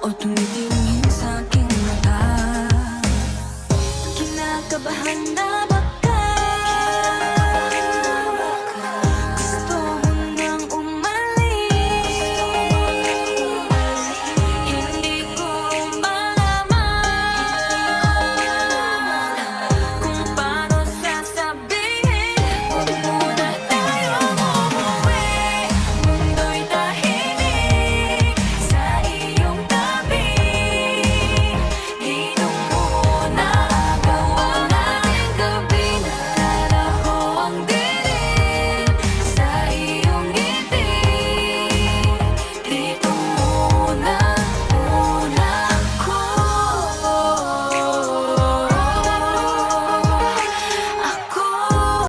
odun